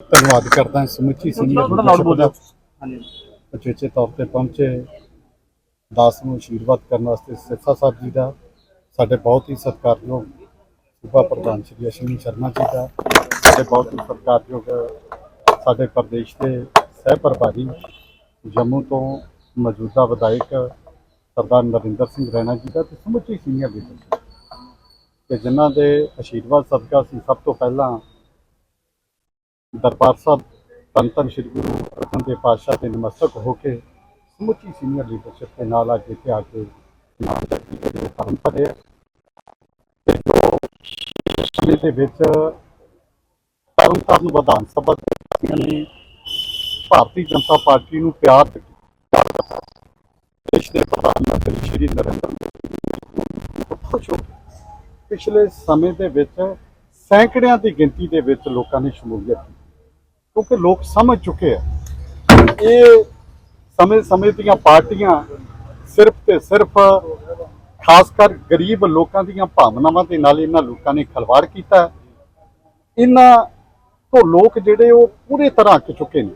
ਧੰਨਵਾਦ ਕਰਦਾ ਹਾਂ ਸਮੁੱਚੀ ਸੀਨੀਅਰ ਉਚੇਚੇ ਤੌਰ ਤੇ ਪਹੁੰਚੇ। ਦਾਸ ਨੂੰ ਆਸ਼ੀਰਵਾਦ ਕਰਨ ਵਾਸਤੇ ਸਿਰਸਾ ਸਾਹਿਬ ਜੀ ਦਾ ਸਾਡੇ ਬਹੁਤ ਹੀ ਸਤਿਕਾਰਯੋਗ ਸੂਬਾ ਪ੍ਰਧਾਨ ਸ਼੍ਰੀ ਅਸ਼ਵਨੀ ਸ਼ਰਮਾ ਜੀ ਦਾ ਸਾਡੇ ਬਹੁਤ ਹੀ ਸਤਿਕਾਰਯੋਗ ਸਾਡੇ ਪ੍ਰਦੇਸ਼ ਦੇ ਸਹਿ ਪ੍ਰਭਾਰੀ ਜੰਮੂ ਤੋਂ ਮੌਜੂਦਾ ਵਿਧਾਇਕ ਸਰਦਾਰ ਨਰਿੰਦਰ ਸਿੰਘ ਰੈਣਾ ਜੀ ਦਾ ਤੇ ਸਮੁੱਚੀ ਸੀਨੀਅਰ ਲੀਡਰਸ਼ਿਪ ਤੇ ਜਿਨ੍ਹਾਂ ਦੇ ਆਸ਼ੀਰਵਾਦ ਸਦਕਾ ਸੀ ਸਭ ਤੋਂ ਪਹਿਲਾਂ ਦਰਬਾਰ ਸਾਹਿਬ ਧੰਨ ਧੰਨ ਸ਼੍ਰੀ ਗੁਰੂ ਅਰਜਨ ਦੇਵ ਪਾਤਸ਼ਾਹ ਦੇ ਨਮਸਤਕ ਹੋ ਕੇ ਸਮੁੱਚੀ ਸੀਨੀਅਰ ਲੀਡਰਸ਼ਿਪ ਦੇ ਨਾਲ ਅੱਜ ਇੱਥੇ ਆ ਕੇ ਨਾਮ ਜਪੀ ਦੇ ਧਰਮ ਪੜੇ ਤੇ ਜੋ ਸਮੇਂ ਦੇ ਵਿੱਚ ਤਰਨ ਤਾਰਨ ਵਿਧਾਨ ਸਭਾ ਦੇ ਨੇ ਭਾਰਤੀ ਜਨਤਾ ਪਾਰਟੀ ਨੂੰ ਪਿਆਰ ਦਿੱਤਾ। ਦੇਸ਼ ਦੇ ਪ੍ਰਧਾਨ ਮੰਤਰੀ ਸ਼੍ਰੀ ਨਰਿੰਦਰ ਮੋਦੀ ਪਿਛਲੇ ਸਮੇਂ ਦੇ ਵਿੱਚ ਸੈਂਕੜਿਆਂ ਦੀ ਗਿਣਤੀ ਦੇ ਵਿੱਚ ਲੋਕਾਂ ਨੇ ਸ਼ਮੂਲੀਅਤ ਕੀਤੀ। ਕਿਉਂਕਿ ਲੋਕ ਸਮਝ ਚੁੱਕੇ ਆ। ਇਹ ਸਮੇਂ ਸਮੇਂ ਦੀਆਂ ਪਾਰਟੀਆਂ ਸਿਰਫ ਤੇ ਸਿਰਫ ਖਾਸ ਕਰ ਗਰੀਬ ਲੋਕਾਂ ਦੀਆਂ ਭਾਵਨਾਵਾਂ ਦੇ ਨਾਲ ਇਹਨਾਂ ਲੋਕਾਂ ਨੇ ਖਲਵਾੜ ਕੀਤਾ। ਇਹਨਾਂ ਤੋਂ ਲੋਕ ਜਿਹੜੇ ਉਹ ਪੂਰੀ ਤਰ੍ਹਾਂ ਅੱਕ ਚੁੱਕੇ ਨੇ।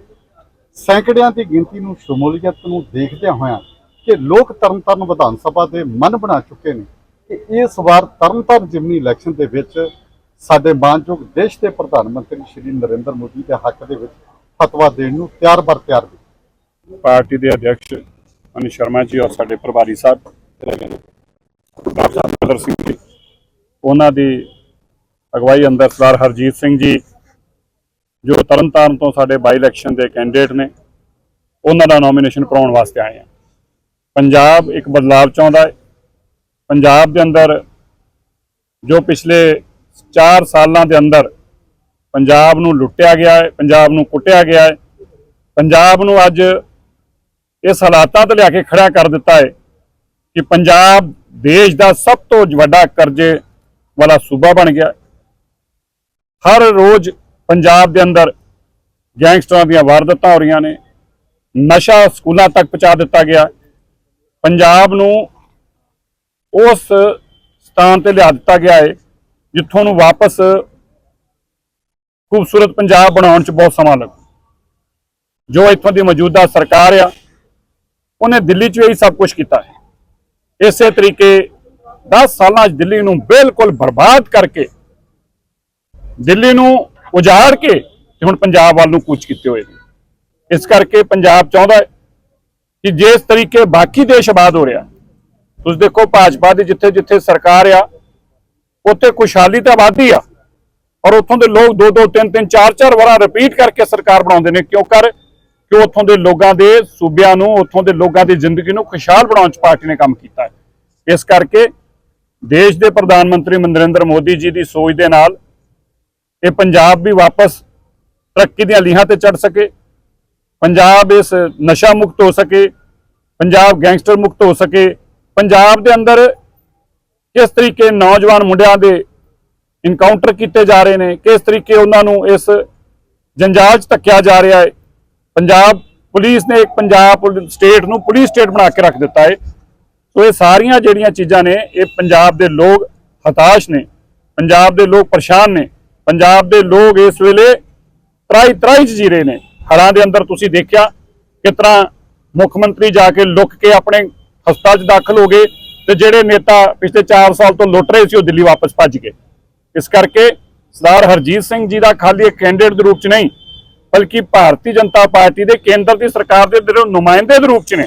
ਸੈਂਕੜਿਆਂ ਦੀ ਗਿਣਤੀ ਨੂੰ, ਸ਼ਮੂਲੀਅਤ ਨੂੰ ਦੇਖਦਿਆਂ ਹੋਇਆਂ ਕਿ ਲੋਕ ਤਰਨਤਾਰਨ ਵਿਧਾਨ ਸਭਾ ਦੇ ਮਨ ਬਣਾ ਚੁੱਕੇ ਨੇ ਕਿ ਇਸ ਵਾਰ ਤਰਨਤਾਰਨ ਜਿਮਨੀ ਇਲੈਕਸ਼ਨ ਦੇ ਵਿੱਚ ਸਾਡੇ ਮਾਨਯੋਗ ਦੇਸ਼ ਦੇ ਪ੍ਰਧਾਨ ਮੰਤਰੀ ਸ਼੍ਰੀ ਨਰਿੰਦਰ ਮੋਦੀ ਦੇ ਹੱਕ ਦੇ ਵਿੱਚ ਫਤਵਾ ਦੇਣ ਨੂੰ ਤਿਆਰ ਬਰ ਤਿਆਰ ਨੇ। ਪਾਰਟੀ ਦੇ ਅਧਿਕਸ਼ ਅਨਿਲ ਸ਼ਰਮਾ ਜੀ ਔਰ ਸਾਡੇ ਪ੍ਰਭਾਰੀ ਸਾਹਿਬ ਡਾਕਟਰ ਨਰਿੰਦਰ ਸਿੰਘ ਜੀ, ਉਹਨਾਂ ਦੀ ਅਗਵਾਈ ਅੰਦਰ ਸਰਦਾਰ ਹਰਜੀਤ ਸਿੰਘ ਜੀ, ਜੋ ਤਰਨਤਾਰਨ ਤੋਂ ਸਾਡੇ ਬਾਈ ਇਲੈਕਸ਼ਨ ਦੇ ਕੈਂਡੀਡੇਟ ਨੇ, ਉਹਨਾਂ ਦਾ ਨੋਮੀਨੇਸ਼ਨ ਕਰਾਉਣ ਵਾਸਤੇ ਆਏ ਆ। ਪੰਜਾਬ ਇੱਕ ਬਦਲਾਅ ਚਾਹੁੰਦਾ ਹੈ। ਪੰਜਾਬ ਦੇ ਅੰਦਰ ਜੋ ਪਿਛਲੇ 4 ਸਾਲਾਂ ਦੇ ਅੰਦਰ ਪੰਜਾਬ ਨੂੰ ਲੁੱਟਿਆ ਗਿਆ ਹੈ, ਪੰਜਾਬ ਨੂੰ ਕੁੱਟਿਆ ਗਿਆ ਹੈ। ਪੰਜਾਬ ਨੂੰ ਅੱਜ ਇਸ ਹਾਲਾਤਾਂ ਤੇ ਲਿਆ ਕੇ ਖੜਾ ਕਰ ਦਿੱਤਾ ਹੈ ਕਿ ਪੰਜਾਬ ਦੇਸ਼ ਦਾ ਸਭ ਤੋਂ ਵੱਡਾ ਕਰਜ਼ੇ ਵਾਲਾ ਸੂਬਾ ਬਣ ਗਿਆ ਹਰ ਰੋਜ਼ ਪੰਜਾਬ ਦੇ ਅੰਦਰ ਗੈਂਗਸਟਰਾਂ ਦੀਆਂ ਵਾਰਦਾਤਾਂ ਹੋ ਰਹੀਆਂ ਨੇ, ਨਸ਼ਾ ਸਕੂਲਾਂ ਤੱਕ ਪਹੁੰਚਾ ਦਿੱਤਾ ਗਿਆ ਪੰਜਾਬ ਨੂੰ ਉਸ ਸਥਾਨ ਤੇ ਲਿਆ ਦਿੱਤਾ ਗਿਆ ਹੈ ਜਿੱਥੋਂ ਨੂੰ ਵਾਪਸ ਖੂਬਸੂਰਤ ਪੰਜਾਬ ਬਣਾਉਣ 'ਚ ਬਹੁਤ ਸਮਾਂ ਲੱਗੂ। ਜੋ ਇੱਥੋਂ ਦੀ ਮੌਜੂਦਾ ਸਰਕਾਰ ਆ, ਉਹਨੇ ਦਿੱਲੀ 'ਚ ਵੀ ਸਭ ਕੁਝ ਕੀਤਾ ਹੈ। ਇਸੇ ਤਰੀਕੇ 10 ਸਾਲਾਂ 'ਚ ਦਿੱਲੀ ਨੂੰ ਬਿਲਕੁਲ ਬਰਬਾਦ ਕਰਕੇ ਦਿੱਲੀ ਨੂੰ ਉਜਾੜ ਕੇ ਤੇ ਹੁਣ ਪੰਜਾਬ ਵੱਲ ਨੂੰ ਕੂਚ ਕੀਤੇ ਹੋਏ ਨੇ। ਇਸ ਕਰਕੇ ਪੰਜਾਬ ਚਾਹੁੰਦਾ ਹੈ ਕਿ ਜਿਸ ਤਰੀਕੇ ਬਾਕੀ ਦੇਸ਼ ਆਬਾਦ ਹੋ ਰਿਹਾ, ਤੁਸੀਂ ਦੇਖੋ ਭਾਜਪਾ ਦੀ ਜਿੱਥੇ ਜਿੱਥੇ ਸਰਕਾਰ ਆ ਉੱਥੇ ਖੁਸ਼ਹਾਲੀ ਤਾਂ ਆਬਾਦੀ ਆ। ਔਰ ਉੱਥੋਂ ਦੇ ਲੋਕ ਦੋ ਦੋ, ਤਿੰਨ ਤਿੰਨ, ਚਾਰ ਚਾਰ ਵਾਰਾਂ ਰਿਪੀਟ ਕਰਕੇ ਸਰਕਾਰ ਬਣਾਉਂਦੇ ਨੇ। ਕਿਉਂ ਕਰ? ਕਿ ਉੱਥੋਂ ਦੇ ਲੋਕਾਂ ਦੇ ਸੂਬਿਆਂ ਨੂੰ, ਉੱਥੋਂ ਦੇ ਲੋਕਾਂ ਦੀ ਜ਼ਿੰਦਗੀ ਨੂੰ ਖੁਸ਼ਹਾਲ ਬਣਾਉਣ 'ਚ ਪਾਰਟੀ ਨੇ ਕੰਮ ਕੀਤਾ ਹੈ। ਇਸ ਕਰਕੇ ਦੇਸ਼ ਦੇ ਪ੍ਰਧਾਨ ਮੰਤਰੀ ਨਰਿੰਦਰ ਮੋਦੀ ਜੀ ਦੀ ਸੋਚ ਦੇ ਨਾਲ ਇਹ ਪੰਜਾਬ ਵੀ ਵਾਪਸ ਤਰੱਕੀ ਦੀਆਂ ਲੀਹਾਂ ਤੇ ਚੜ ਸਕੇ। ਪੰਜਾਬ ਇਸ ਨਸ਼ਾ ਮੁਕਤ ਹੋ ਸਕੇ। ਪੰਜਾਬ ਗੈਂਗਸਟਰ ਮੁਕਤ ਹੋ ਸਕੇ। ਪੰਜਾਬ ਦੇ ਅੰਦਰ ਕਿਸ ਤਰੀਕੇ ਨੌਜਵਾਨ ਮੁੰਡਿਆਂ ਦੇ ਇਨਕਾਊਂਟਰ ਕੀਤੇ ਜਾ ਰਹੇ ਨੇ, ਕਿਸ ਤਰੀਕੇ ਉਹਨਾਂ ਨੂੰ ਇਸ ਜੰਜਾਲ 'ਚ ਧੱਕਿਆ ਜਾ ਰਿਹਾ ਹੈ। ਪੰਜਾਬ ਪੁਲਿਸ ਨੇ ਇੱਕ ਪੰਜਾਬ ਸਟੇਟ ਨੂੰ ਪੁਲਿਸ ਸਟੇਟ ਬਣਾ ਕੇ ਰੱਖ ਦਿੱਤਾ ਹੈ। ਸੋ ਇਹ ਸਾਰੀਆਂ ਜਿਹੜੀਆਂ ਚੀਜ਼ਾਂ ਨੇ, ਇਹ ਪੰਜਾਬ ਦੇ ਲੋਕ ਹਤਾਸ਼ ਨੇ, ਪੰਜਾਬ ਦੇ ਲੋਕ ਪਰੇਸ਼ਾਨ ਨੇ, ਪੰਜਾਬ ਦੇ ਲੋਕ ਇਸ ਵੇਲੇ ਤਰਾਈ ਤਰਾਈ 'ਚ ਜੀ ਰਹੇ ਨੇ। ਹੜ੍ਹਾਂ ਦੇ ਅੰਦਰ ਤੁਸੀਂ ਦੇਖਿਆ ਕਿਸ ਤਰ੍ਹਾਂ ਮੁੱਖ ਮੰਤਰੀ ਜਾ ਕੇ ਲੁੱਕ ਕੇ ਆਪਣੇ ਹਸਪਤਾਲ 'ਚ ਦਾਖਲ ਹੋ ਗਏ। ਤੇ ਜਿਹੜੇ ਨੇਤਾ ਪਿਛਲੇ 4 ਸਾਲ ਤੋਂ ਲੁੱਟ ਰਹੇ ਸੀ, ਉਹ ਦਿੱਲੀ ਵਾਪਸ ਭੱਜ ਗਏ। ਇਸ ਕਰਕੇ ਸਰਦਾਰ ਹਰਜੀਤ ਸਿੰਘ ਜੀ ਦਾ ਖਾਲੀ ਇੱਕ ਕੈਂਡੀਡੇਟ ਦੇ ਰੂਪ 'ਚ ਨਹੀਂ, ਬਲਕਿ ਭਾਰਤੀ ਜਨਤਾ ਪਾਰਟੀ ਦੇ ਕੇਂਦਰ ਦੀ ਸਰਕਾਰ ਦੇ ਜਿਹੜੇ ਨੁਮਾਇੰਦੇ ਦੇ ਰੂਪ 'ਚ ਨੇ।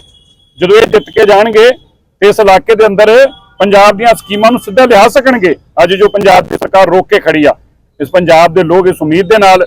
ਜਦੋਂ ਇਹ ਜਿੱਤ ਕੇ ਜਾਣਗੇ ਤੇ ਇਸ ਇਲਾਕੇ ਦੇ ਅੰਦਰ ਪੰਜਾਬ ਦੀਆਂ ਸਕੀਮਾਂ ਨੂੰ ਸਿੱਧਾ ਲਿਆ ਸਕਣਗੇ, ਅੱਜ ਜੋ ਪੰਜਾਬ ਦੀ ਸਰਕਾਰ ਰੋਕ ਕੇ ਖੜੀ ਆ, ਇਸ ਪੰਜਾਬ ਦੇ ਲੋਕ ਇਸ ਉਮੀਦ ਦੇ ਨਾਲ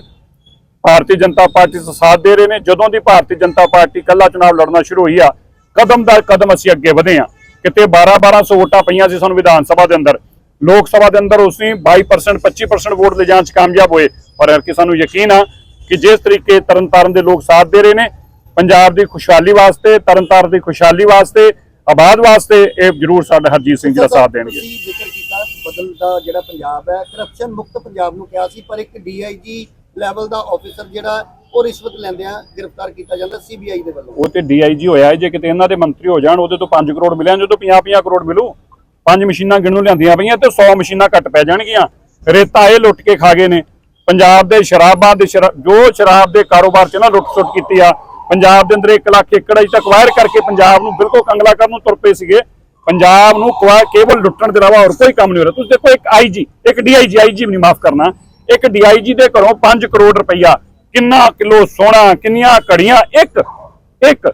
ਭਾਰਤੀ ਜਨਤਾ ਪਾਰਟੀ ਦਾ ਸਾਥ ਦੇ ਰਹੇ ਨੇ। ਜਦੋਂ ਦੀ ਭਾਰਤੀ ਜਨਤਾ ਪਾਰਟੀ ਕੱਲਾ ਚੁਣਾਵ ਲੜਨਾ ਸ਼ੁਰੂ ਹੋਈ ਆ, ਕਦਮ ਦਰ ਕਦਮ ਅਸੀਂ ਅੱਗੇ ਵਧੇ ਆ। ਕਿਤੇ 12 1200 ਵੋਟਾਂ ਪਈਆਂ ਸੀ ਸਾਨੂੰ ਵਿਧਾਨ ਸਭਾ ਦੇ ਅੰਦਰ। ਲੋਕ ਸਭਾ ਦੇ ਅੰਦਰ ਉਸਨੇ 22% 25% ਵੋਟ ਲੈ ਜਾਣ ਚ ਕਾਮਯਾਬ ਹੋਏ। ਪਰ ਹਰ ਕਿ ਸਾਨੂੰ ਯਕੀਨ ਆ ਕਿ ਜਿਸ ਤਰੀਕੇ ਤਰਨਤਾਰਨ ਦੇ ਲੋਕ ਸਾਥ ਦੇ ਰਹੇ ਨੇ ਪੰਜਾਬ ਦੀ ਖੁਸ਼ਹਾਲੀ ਵਾਸਤੇ ਤਰਨਤਾਰਨ ਦੀ ਖੁਸ਼ਹਾਲੀ ਵਾਸਤੇ ਆਬਾਦ ਵਾਸਤੇ ਇਹ ਜ਼ਰੂਰ ਸਾਡਾ ਹਰਜੀਤ ਸਿੰਘ ਜੀ ਦਾ ਸਾਥ ਦੇਣਗੇ। ਤੁਸੀਂ ਜ਼ਿਕਰ ਕੀਤਾ ਬਦਲ ਦਾ ਜਿਹੜਾ ਪੰਜਾਬ ਹੈ ਕਰਪਸ਼ਨ ਮੁਕਤ ਪੰਜਾਬ ਨੂੰ ਕਿਹਾ ਸੀ ਪਰ ਇੱਕ ਡੀਆਈਜੀ ਲੈਵਲ ਦਾ ਆਫੀਸਰ ਜਿਹੜਾ ਉਹ ਰਿਸ਼ਵਤ ਲੈਂਦਿਆਂ ਗ੍ਰਿਫਤਾਰ ਕੀਤਾ ਜਾਂਦਾ ਸੀਬੀਆਈ ਦੇ ਵੱਲੋਂ। ਉਹ ਤੇ ਡੀਆਈਜੀ ਹੋਇਆ ਜੇ ਕਿਤੇ ਇਹਨਾਂ ਦੇ ਮੰਤਰੀ ਹੋ ਜਾਣ, ਉਹਦੇ ਤੋਂ 5 ਕਰੋੜ ਮਿਲਿਆ, ਜਦੋਂ 50 50 ਕਰੋੜ ਮਿਲੂ, ਪੰਜ ਮਸ਼ੀਨਾਂ ਗਿਣਨ ਲਿਆਂਦੀਆਂ ਪਈਆਂ ਤੇ 100 ਮਸ਼ੀਨਾਂ ਘੱਟ ਪੈ ਜਾਣਗੀਆਂ। ਰੇਤਾ ਇਹ ਲੁੱਟ ਕੇ ਖਾ ਗਏ ਨੇ। ਪੰਜਾਬ ਦੇ ਸ਼ਰਾਬਾਂ ਦੇ ਜੋ ਸ਼ਰਾਬ ਦੇ ਕਾਰੋਬਾਰ 'ਚ ਨਾ ਲੁੱਟ-ਸੁੱਟ ਕੀਤੀ ਆ, ਪੰਜਾਬ ਦੇ ਅੰਦਰ 1 ਲੱਖ ਏਕੜ ਅਜੇ ਤੱਕ ਵਾਇਰ ਕਰਕੇ ਪੰਜਾਬ ਨੂੰ ਬਿਲਕੁਲ ਕੰਗਲਾ ਕਰਨ ਨੂੰ ਤੁਰ ਪਏ ਸੀਗੇ। ਪੰਜਾਬ ਨੂੰ ਕੇਵਲ ਲੁੱਟਣ ਦੇ ਇਲਾਵਾ ਹੋਰ ਕੋਈ ਕੰਮ ਨਹੀਂ ਹੋ ਰਿਹਾ। ਤੁਸੀਂ ਦੇਖੋ, ਇੱਕ ਆਈਜੀ ਇੱਕ ਡੀਆਈਜੀ ਆਈਜੀ ਵੀ ਨਹੀਂ ਮਾਫ ਕਰਨਾ। ਇੱਕ ਡੀਆਈਜੀ ਦੇ ਘਰੋਂ 5 ਕਰੋੜ ਰੁਪਈਆ ਕਿੰਨਾ ਕਿਲੋ ਸੋਨਾ ਕਿੰਨੀਆਂ ਘੜੀਆਂ, ਇੱਕ ਇੱਕ।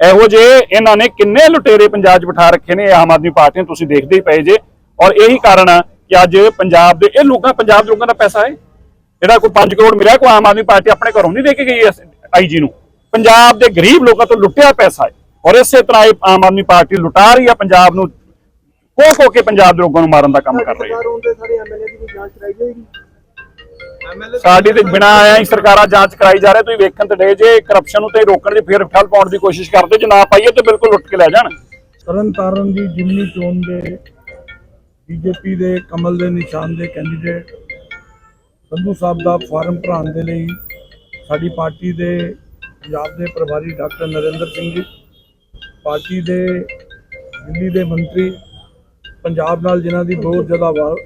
ਇਹੋ ਜੇ ਇਹਨਾਂ ਨੇ ਕਿੰਨੇ ਲੁਟੇਰੇ ਪੰਜਾਬ 'ਚ ਬਿਠਾ ਰੱਖੇ ਨੇ ਆਮ ਆਦਮੀ ਪਾਰਟੀ ਨੇ, ਤੁਸੀਂ ਦੇਖਦੇ ਹੀ ਪਏ ਜੇ। ਔਰ ਇਹੀ ਕਾਰਨ ਆ ਕਿ ਅੱਜ ਪੰਜਾਬ ਦੇ, ਇਹ ਲੋਕਾਂ, ਪੰਜਾਬ ਦੇ ਲੋਕਾਂ ਦਾ ਪੈਸਾ ਹੈ। ਜਿਹੜਾ ਕੋਈ 5 ਕਰੋੜ ਮਿਲਿਆ, ਕੋਈ ਆਮ ਆਦਮੀ ਪਾਰਟੀ ਆਪਣੇ ਘਰੋਂ ਨਹੀਂ ਦੇ ਕੇ ਗਈ ਆਈਜੀ ਨੂੰ। ਪੰਜਾਬ ਦੇ ਗਰੀਬ ਲੋਕਾਂ ਤੋਂ ਲੁੱਟਿਆ ਪੈਸਾ ਹੈ। ਔਰ ਇਸੇ ਤਰ੍ਹਾਂ ਇਹ ਆਮ ਆਦਮੀ ਪਾਰਟੀ ਲੁਟਾ ਰਹੀ ਹੈ ਪੰਜਾਬ ਨੂੰ ਖੋ ਖੋ ਕੇ ਪੰਜਾਬ ਦੇ ਲੋਕਾਂ ਨੂੰ ਮਾਰਨ ਦਾ ਕੰਮ ਕਰ ਰਹੀ ਹੈ। ਸਾਡੀ ਤੇ ਬਿਨਾ ਆਇਆ ਹੀ ਸਰਕਾਰਾਂ ਜਾਂਚ ਕਰਾਈ ਜਾ ਰਹੇ, ਤੁਸੀਂ ਵੇਖਣ ਤੇ ਡੇ ਜੇ ਕਰਪਸ਼ਨ ਨੂੰ ਤੇ ਰੋਕਣ ਦੀ ਫੇਰ ਠੱਲ ਪਾਉਣ ਦੀ ਕੋਸ਼ਿਸ਼ ਕਰਦੇ, ਜੇ ਨਾ ਪਾਈਏ ਤੇ ਬਿਲਕੁਲ ਲੁੱਟ ਕੇ ਲੈ ਜਾਣ। ਤਰਨ ਤਾਰਨ ਦੀ ਜਿਮਨੀ ਚੋਣ ਦੇ ਬੀਜੇਪੀ ਦੇ ਕਮਲ ਦੇ ਨਿਸ਼ਾਨ ਦੇ ਕੈਂਡੀਡੇਟ ਸੰਧੂ ਸਾਹਿਬ ਦਾ ਫਾਰਮ ਭਰਾਉਣ ਦੇ ਲਈ ਸਾਡੀ ਪਾਰਟੀ ਦੇ ਪੰਜਾਬ ਦੇ ਪ੍ਰਭਾਰੀ ਡਾਕਟਰ ਨਰਿੰਦਰ ਸਿੰਘ ਜੀ, ਪਾਰਟੀ ਦੇ ਦਿੱਲੀ ਦੇ ਮੰਤਰੀ, ਪੰਜਾਬ ਨਾਲ ਜਿਨ੍ਹਾਂ ਦੀ ਬਹੁਤ ਜ਼ਿਆਦਾ ਵਾ-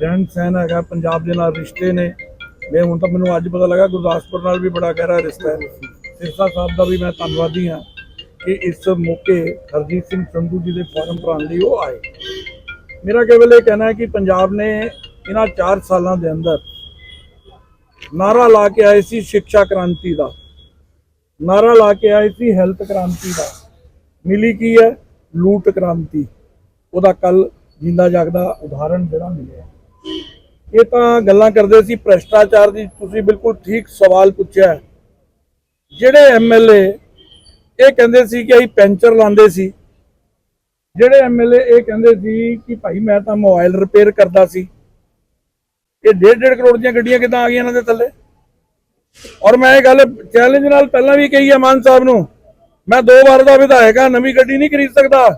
ਰਹਿਣ ਸਹਿਣ ਹੈਗਾ, ਪੰਜਾਬ ਦੇ ਨਾਲ ਰਿਸ਼ਤੇ ਨੇ। ਮੈਂ ਹੁਣ ਤਾਂ ਮੈਨੂੰ ਅੱਜ ਪਤਾ ਲੱਗਾ ਗੁਰਦਾਸਪੁਰ ਨਾਲ ਵੀ ਬੜਾ ਗਹਿਰਾ ਰਿਸ਼ਤਾ ਹੈ। ਸਿਰਸਾ ਸਾਹਿਬ ਦਾ ਵੀ ਮੈਂ ਧੰਨਵਾਦੀ ਹਾਂ ਕਿ ਇਸ ਮੌਕੇ ਹਰਜੀਤ ਸਿੰਘ ਸੰਧੂ ਜੀ ਦੇ ਫਾਰਮ ਭਰਾਉਣ ਲਈ ਉਹ ਆਏ। ਮੇਰਾ ਕੇਵਲ ਇਹ ਕਹਿਣਾ ਹੈ ਕਿ ਪੰਜਾਬ ਨੇ ਇਹਨਾਂ 4 ਸਾਲਾਂ ਦੇ ਅੰਦਰ ਨਾਰਾ ਲਾ ਕੇ ਆਏ ਸੀ ਸਿੱਖਿਆ ਕ੍ਰਾਂਤੀ ਦਾ। ਨਾਰਾ ਲਾ ਕੇ ਆਏ ਸੀ ਹੈਲਥ ਕ੍ਰਾਂਤੀ ਦਾ। ਮਿਲੀ ਕੀ ਹੈ? ਲੂਟ ਕ੍ਰਾਂਤੀ। ਉਹਦਾ ਕੱਲ ਜਿੰਦਾ ਜਾਗਦਾ ਉਦਾਹਰਣ ਜਿਹੜਾ ਮਿਲਿਆ। ਇਹ ਤਾਂ ਗੱਲਾਂ ਕਰਦੇ ਸੀ ਭ੍ਰਿਸ਼ਟਾਚਾਰ ਦੀ, ਤੁਸੀਂ ਬਿਲਕੁਲ ਠੀਕ ਸਵਾਲ ਪੁੱਛਿਆ ਹੈ। ਜਿਹੜੇ ਐਮਐਲਏ ਇਹ ਕਹਿੰਦੇ ਸੀ ਕਿ ਅਸੀਂ ਪੈਂਚਰ ਲਾਉਂਦੇ ਸੀ। ਜਿਹੜੇ ਐਮਐਲਏ ਇਹ ਕਹਿੰਦੇ ਸੀ ਕਿ ਭਾਈ ਮੈਂ ਤਾਂ ਮੋਬਾਈਲ ਰਿਪੇਅਰ ਕਰਦਾ ਸੀ। ਇਹ ਡੇਢ ਡੇਢ ਕਰੋੜ ਦੀਆਂ ਗੱਡੀਆਂ ਕਿੱਦਾਂ ਆ ਗਈਆਂ ਇਹਨਾਂ ਦੇ ਥੱਲੇ? ਔਰ ਮੈਂ ਇਹ ਗੱਲ ਚੈਲੰਜ ਨਾਲ ਪਹਿਲਾਂ ਵੀ ਕਹੀ ਹੈ ਮਾਨ ਸਾਹਿਬ ਨੂੰ, ਮੈਂ ਦੋ ਵਾਰ ਦਾ ਵਿਧਾਇਕ ਆ ਨਵੀਂ ਗੱਡੀ ਨਹੀਂ ਖਰੀਦ ਸਕਦਾ।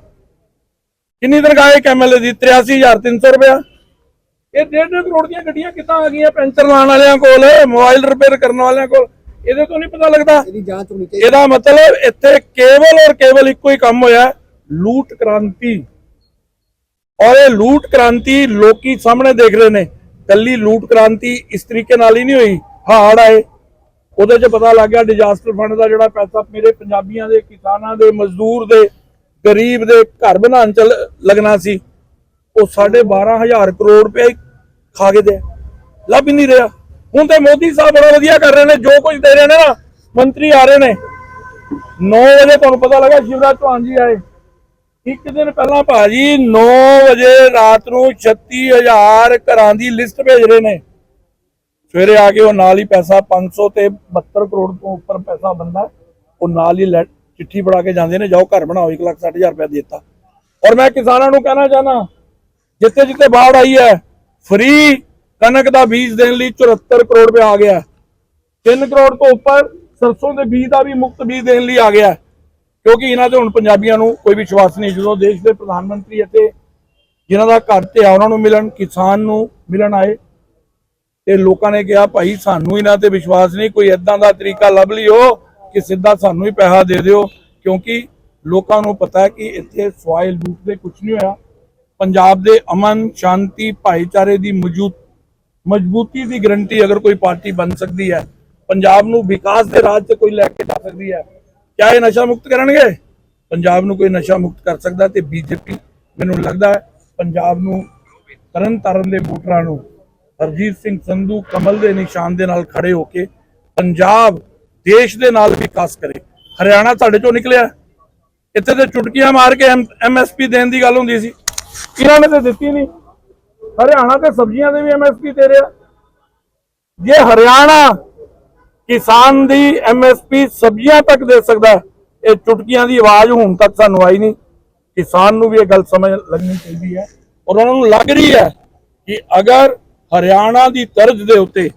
ਕਿੰਨੀ ਤਨਖਾਹ ਹੈ ਇੱਕ ਐਮਐਲਏ ਦੀ? 83300 ਰੁਪਇਆ। ਇਹ ਡੇਢ ਡੇਢ ਕਰੋੜ ਦੀਆਂ ਗੱਡੀਆਂ ਕਿੱਦਾਂ ਆ ਗਈਆਂ ਪੈਂਚਰ ਲਾਉਣ ਵਾਲਿਆਂ ਕੋਲ ਮੋਬਾਈਲ ਰਿਪੇਅਰ ਕਰਨ ਵਾਲਿਆਂ ਕੋਲ? ਇਹਦੇ ਤੋਂ ਨਹੀਂ ਪਤਾ ਲੱਗਦਾ। ਇਹਦੀ ਜਾਂਚ ਹੋਣੀ ਚਾਹੀਦੀ। ਇਹਦਾ ਮਤਲਬ ਇੱਥੇ ਕੇਵਲ ਔਰ ਕੇਵਲ ਇੱਕੋ ਹੀ ਕੰਮ ਹੋਇਆ ਲੂਟ ਕ੍ਰਾਂਤੀ। ਔਰ ਇਹ ਲੂਟ ਕ੍ਰਾਂਤੀ ਲੋਕੀ ਸਾਹਮਣੇ ਦੇਖ ਰਹੇ ਨੇ। ਕੱਲੀ ਲੂਟ ਕ੍ਰਾਂਤੀ ਇਸ ਤਰੀਕੇ ਨਾਲ ਹੀ ਨਹੀਂ ਹੋਈ। ਹਾੜ ਆਏ। ਉਹਦੇ 'ਚ ਪਤਾ ਲੱਗ ਗਿਆ ਡਿਜ਼ਾਸਟਰ ਫੰਡ ਦਾ ਜਿਹੜਾ ਪੈਸਾ ਮੇਰੇ ਪੰਜਾਬੀਆਂ ਦੇ ਕਿਸਾਨਾਂ ਦੇ ਮਜ਼ਦੂਰ ਦੇ ਗਰੀਬ ਦੇ ਘਰ ਬਣਾਉਣ ਚ ਲੱਗਣਾ ਸੀ। ਉਹ 12500 ਕਰੋੜ ਰੁਪਏ ਖਾ ਕੇ ਦੇ ਲੱਭ ਹੀ ਨਹੀਂ ਰਿਹਾ। ਹੁਣ ਤੇ ਮੋਦੀ ਸਾਹਿਬ ਬੜਾ ਵਧੀਆ ਕਰ ਰਹੇ ਨੇ, ਜੋ ਕੁਝ ਦੇ ਰਹੇ ਨੇ ਨਾ, ਮੰਤਰੀ ਆ ਰਹੇ ਨੇ। 9 ਵਜੇ ਤੁਹਾਨੂੰ ਪਤਾ ਲੱਗਾ ਸ਼ਿਵਰਾਜ ਚੌਹਾਨ ਜੀ ਆਏ। ਇੱਕ ਦਿਨ ਪਹਿਲਾਂ ਭਾਜੀ 9 ਵਜੇ ਰਾਤ ਨੂੰ 36000 ਘਰਾਂ ਦੀ ਲਿਸਟ ਭੇਜ ਰਹੇ ਨੇ। ਸਵੇਰੇ ਆ ਕੇ ਉਹ ਨਾਲ ਹੀ ਪੈਸਾ 500 ਤੇ 72 ਕਰੋੜ ਤੋਂ ਉੱਪਰ ਪੈਸਾ ਬੰਦਾ ਉਹ ਨਾਲ ਹੀ ਲੈ- ਚਿੱਠੀ ਫੜਾ ਕੇ ਜਾਂਦੇ ਨੇ, ਜਾਓ ਘਰ ਬਣਾਓ 1 ਲੱਖ 60000 ਰੁਪਏ ਦੇ ਦਿੱਤਾ। ਔਰ ਮੈਂ ਕਿਸਾਨਾਂ ਨੂੰ ਕਹਿਣਾ ਚਾਹਨਾ ਜਿੱਥੇ ਜਿੱਥੇ ਬਾੜ ਆਈ ਹੈ ਫ੍ਰੀ ਕਣਕ ਦਾ ਬੀਜ ਦੇਣ ਲਈ 74 ਕਰੋੜ ਰੁਪਏ ਆ ਗਿਆ 3 ਕਰੋੜ ਤੋਂ ਉੱਪਰ ਸਰਸੋਂ ਦੇ ਬੀਜ ਦਾ ਵੀ ਮੁਫਤ ਬੀਜ ਦੇਣ ਲਈ ਆ ਗਿਆ ਕਿਉਂਕਿ ਇਹਨਾਂ ਤੇ ਹੁਣ ਪੰਜਾਬੀਆਂ ਨੂੰ ਕੋਈ ਵਿਸ਼ਵਾਸ ਨਹੀਂ, ਜਦੋਂ ਦੇਸ਼ ਦੇ ਪ੍ਰਧਾਨ ਮੰਤਰੀ ਅਤੇ ਜਿਨ੍ਹਾਂ ਦਾ ਘਰ ਤੇ ਆ, ਉਹਨਾਂ ਨੂੰ ਮਿਲਣ, ਕਿਸਾਨ ਨੂੰ ਮਿਲਣ ਆਏ, ਤੇ ਲੋਕਾਂ ਨੇ ਕਿਹਾ, ਭਾਈ, ਸਾਨੂੰ ਇਹਨਾਂ ਤੇ ਵਿਸ਼ਵਾਸ ਨਹੀਂ, ਕੋਈ ਇਦਾਂ ਦਾ ਤਰੀਕਾ ਲੱਭ ਲਿਓ ਕਿ ਸਿੱਧਾ ਸਾਨੂੰ ਹੀ ਪੈਸਾ ਦੇ ਦਿਓ। ਕਿਉਂਕਿ ਲੋਕਾਂ ਨੂੰ ਪਤਾ ਹੈ ਕਿ ਇੱਥੇ ਸਵਾਇਲ ਲੂਟ ਦੇ ਕੁਝ ਨਹੀਂ ਹੋਇਆ। ਪੰਜਾਬ ਦੇ ਅਮਨ, ਸ਼ਾਂਤੀ, ਭਾਈਚਾਰੇ ਦੀ ਮੌਜੂਦ ਮਜ਼ਬੂਤੀ ਦੀ ਗਰੰਟੀ ਅਗਰ ਕੋਈ ਪਾਰਟੀ ਬਣ ਸਕਦੀ ਹੈ, ਪੰਜਾਬ ਨੂੰ ਵਿਕਾਸ ਦੇ ਰਾਹ ਤੇ ਕੋਈ ਲੈ ਕੇ ਜਾ ਸਕਦੀ ਹੈ, ਕਿਆ ਇਹ ਨਸ਼ਾ ਮੁਕਤ ਕਰਨਗੇ? ਪੰਜਾਬ ਨੂੰ ਕੋਈ ਨਸ਼ਾ ਮੁਕਤ ਕਰ ਸਕਦਾ ਤੇ ਬੀਜੇਪੀ ਮੈਨੂੰ ਲੱਗਦਾ ਹੈ ਪੰਜਾਬ ਨੂੰ ਤਰਨ ਤਾਰਨ ਦੇ ਵੋਟਰਾਂ ਨੂੰ ਹਰਜੀਤ ਸਿੰਘ ਸੰਧੂ ਕਮਲ ਦੇ ਨਿਸ਼ਾਨ ਦੇ ਨਾਲ ਖੜੇ ਹੋ ਕੇ ਪੰਜਾਬ ਦੇਸ਼ ਦੇ ਨਾਲ ਵਿਕਾਸ ਕਰੇ। ਹਰਿਆਣਾ ਤੁਹਾਡੇ ਚੋਂ ਨਿਕਲਿਆ। ਇੱਥੇ ਤੇ ਚੁਟਕੀਆਂ ਮਾਰ ਕੇ ਐਮਐਸਪੀ ਦੇਣ ਦੀ ਗੱਲ ਹੁੰਦੀ ਸੀ। ਇਹਨਾਂ ਨੇ ਤੇ ਦਿੱਤੀ ਨਹੀਂ ਹਰਿਆਣਾ ਤੇ ਸਬਜ਼ੀਆਂ ਦੇ ਵੀ ਐਮਐਸਪੀ ਦੇ ਰਿਹਾ ਜੇ ਹਰਿਆਣਾ ਕਿਸਾਨ ਦੀ ਐਮਐਸਪੀ ਸਬਜ਼ੀਆਂ ਤੱਕ ਦੇ ਸਕਦਾ ਇਹ ਚੁਟਕੀਆਂ ਦੀ ਆਵਾਜ਼ ਹੁਣ ਤੱਕ ਸਾਨੂੰ ਆਈ ਨਹੀਂ ਕਿਸਾਨ ਨੂੰ ਵੀ ਇਹ ਗੱਲ ਸਮਝ ਲੱਗਣੀ ਚਾਹੀਦੀ ਹੈ। ਔਰ ਉਹਨਾਂ ਨੂੰ ਲੱਗ ਰਹੀ ਹੈ ਕਿ ਅਗਰ ਹਰਿਆਣਾ ਦੀ ਤਰਜ਼ ਦੇ ਉੱਤੇ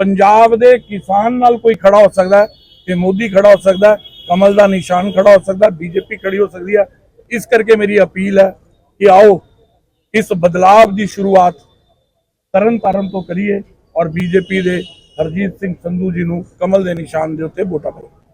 ਪੰਜਾਬ ਦੇ ਕਿਸਾਨ ਨਾਲ ਕੋਈ ਖੜਾ ਹੋ ਸਕਦਾ ਹੈ, ਤੇ ਮੋਦੀ ਖੜਾ ਹੋ ਸਕਦਾ ਕਮਲ ਦਾ ਨਿਸ਼ਾਨ ਖੜਾ ਹੋ ਸਕਦਾ ਬੀਜੇਪੀ ਖੜੀ ਹੋ ਸਕਦੀ ਹੈ, ਇਸ ਕਰਕੇ ਮੇਰੀ ਅਪੀਲ ਹੈ ਕਿ ਆਓ ਇਸ ਬਦਲਾਵ ਦੀ ਸ਼ੁਰੂਆਤ ਤਰਨ ਤਾਰਨ ਤੋਂ ਕਰੀਏ ਔਰ ਬੀਜੇਪੀ ਦੇ ਹਰਜੀਤ ਸਿੰਘ ਸੰਧੂ ਜੀ ਨੂੰ ਕਮਲ ਦੇ ਨਿਸ਼ਾਨ ਦੇ ਉੱਤੇ ਵੋਟਾਂ ਪਾਓ